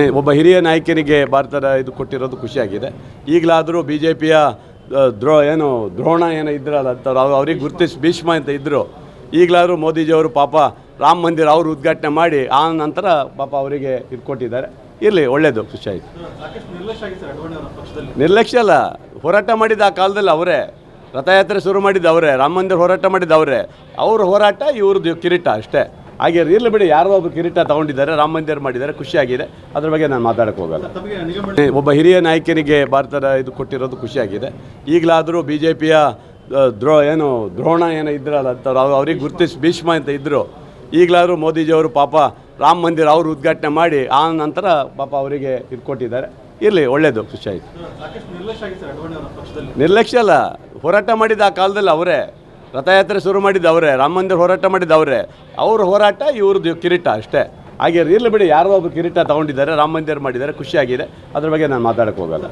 ಒಬ್ಬ ಹಿರಿಯ ನಾಯಕನಿಗೆ ಭಾರತದ ಇದು ಕೊಟ್ಟಿರೋದು ಖುಷಿಯಾಗಿದೆ. ಈಗಲಾದರೂ ಬಿ ಜೆ ಪಿಯ ದ್ರೋ ಏನು ದ್ರೋಣ ಏನೋ ಇದ್ರಲ್ಲ ಅಂಥವ್ರು ಅವ್ರು ಅವ್ರಿಗೆ ಗುರುತಿಸಿ ಭೀಷ್ಮ ಅಂತ ಇದ್ದರು ಈಗಲಾದರೂ ಮೋದಿಜಿಯವರು ಪಾಪ ರಾಮ ಮಂದಿರ ಅವರು ಉದ್ಘಾಟನೆ ಮಾಡಿ ಆ ನಂತರ ಪಾಪ ಅವರಿಗೆ ಇದು ಕೊಟ್ಟಿದ್ದಾರೆ. ಇರಲಿ ಒಳ್ಳೆಯದು ಖುಷಿ ಆಯಿತು ಸಾಕಷ್ಟು ನಿರ್ಲಕ್ಷ್ಯ ಅಲ್ಲ ಹೋರಾಟ ಮಾಡಿದ ಆ ಕಾಲದಲ್ಲಿ ಅವರೇ. ರಥಯಾತ್ರೆ ಶುರು ಮಾಡಿದ್ದು ಅವರೇ ರಾಮ ಮಂದಿರ ಹೋರಾಟ ಮಾಡಿದ್ದು ಅವರೇ ಅವ್ರ ಹೋರಾಟ ಇವ್ರದ್ದು ಕಿರೀಟ ಅಷ್ಟೇ. ಹಾಗೆ ಇರಲಿ ಬಿಡಿ ಯಾರೋ ಒಬ್ಬ ಕಿರೀಟ ತಗೊಂಡಿದ್ದಾರೆ ರಾಮ ಮಂದಿರ ಮಾಡಿದ್ದಾರೆ ಖುಷಿಯಾಗಿದೆ ಅದ್ರ ಬಗ್ಗೆ ನಾನು ಮಾತಾಡಕ್ಕೆ ಹೋಗಲ್ಲ. ಒಬ್ಬ ಹಿರಿಯ ನಾಯಕನಿಗೆ ಭಾರತದ ಇದು ಕೊಟ್ಟಿರೋದು ಖುಷಿಯಾಗಿದೆ ಈಗಲಾದರೂ ಬಿ ಜೆ ಪಿಯ ದ್ರೋ ಏನು ದ್ರೋಣ ಏನೋ ಇದ್ರಲ್ಲ ಅಂತ ಅವ್ರು ಅವ್ರಿಗೆ ಗುರುತಿಸಿ ಭೀಷ್ಮ ಅಂತ ಇದ್ದರು ಈಗಲಾದರೂ ಮೋದಿಜಿಯವರು ಪಾಪ ರಾಮ ಮಂದಿರ ಅವರು ಉದ್ಘಾಟನೆ ಮಾಡಿ ಆ ನಂತರ ಪಾಪ ಅವರಿಗೆ ಇದು ಕೊಟ್ಟಿದ್ದಾರೆ. ಇರಲಿ ಒಳ್ಳೆಯದು ಖುಷಿ ಆಯಿತು. ಸಾಕಷ್ಟು ನಿರ್ಲಕ್ಷ್ಯ ಸರ್ ಅಡ್ವಾಣಿ ಪಕ್ಷದಲ್ಲಿ. ನಿರ್ಲಕ್ಷ್ಯ ಅಲ್ಲ ಹೋರಾಟ ಮಾಡಿದ ಆ ಕಾಲದಲ್ಲಿ ಅವರೇ. ರಥಯಾತ್ರೆ ಶುರು ಮಾಡಿದ್ದು ಅವರೇ ರಾಮ ಮಂದಿರ ಹೋರಾಟ ಮಾಡಿದ್ದು ಅವರೇ ಅವ್ರ ಹೋರಾಟ ಇವ್ರದ್ದು ಕಿರೀಟ ಅಷ್ಟೇ. ಹಾಗೆ ಇರಲಿ ಬಿಡಿ, ಯಾರೋ ಒಬ್ಬರು ಕಿರೀಟ ತಗೊಂಡಿದ್ದಾರೆ, ರಾಮ ಮಂದಿರ ಮಾಡಿದ್ದಾರೆ, ಖುಷಿಯಾಗಿದೆ. ಅದ್ರ ಬಗ್ಗೆ ನಾನು ಮಾತಾಡಕ್ಕೆ ಹೋಗಲ್ಲ.